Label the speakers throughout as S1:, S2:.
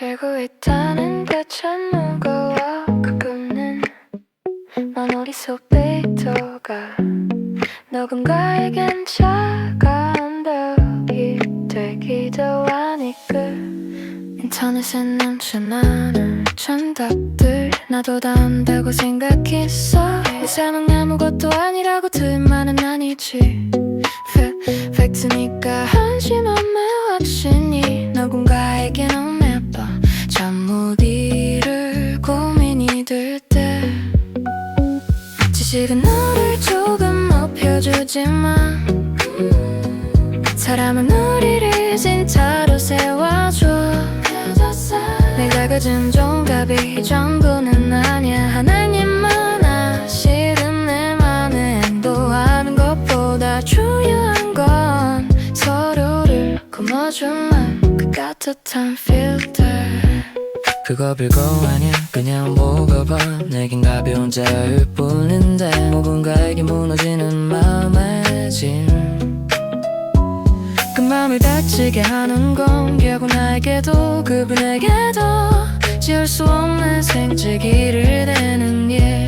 S1: 알고 있다는 게참 무거워 가끔은 넌 어디서 베이터가 누군가에겐 차가운 벽이 되기도 하니까 인터넷에 넘쳐나는 정답들 나도 다 안다고 생각했어. 이 세상은 아무것도 아니라고 틀만은 아니지. 팩- 팩트니까 한심한 지식은 너를 조금 높여주지만 사람은 우리를 진짜로 세워줘. 내가 가진 정답이 전부는 아니야. 하나님만 아시는 내 맘에 행동하는 것보다 중요한 건 서로를 고마주는 그 따뜻한 필터
S2: 그거 별거 아니야. 그냥 먹어봐. 내겐 가벼운 자일 뿐인데 누군가에게 무너지는 마음의 짐그 마음을 다치게 하는 건 결국 나에게도 그분에게도 지울 수 없는 생채기를 대는 일. 네,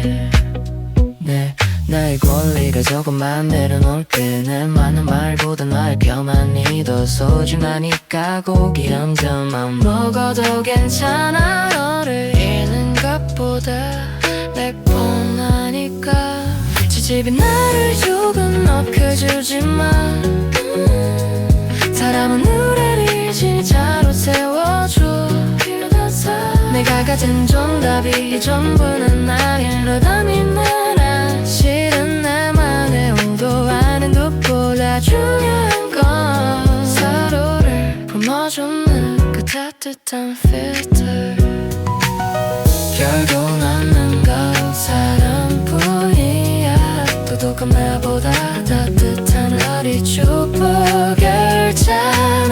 S2: 나의 권리가 조금만 내려놓을게. 내 많은 말보다 나의 펴만이 더 소중하니까 고기 한 점만
S1: 먹어도 괜찮아 너를 잃는 것보다. 내 뻔하니까. 지집이 나를 조금 높여주지만 음, 사람은 우리를 진짜로 세워줘. 내가 가진 정답이 전부는 아니 중요한 건 서로를 품어주는 그 따뜻한 필터
S2: 결국 남는 건 사람뿐이야.
S1: 도둑한 나보다 따뜻한 어리 축복을 찾아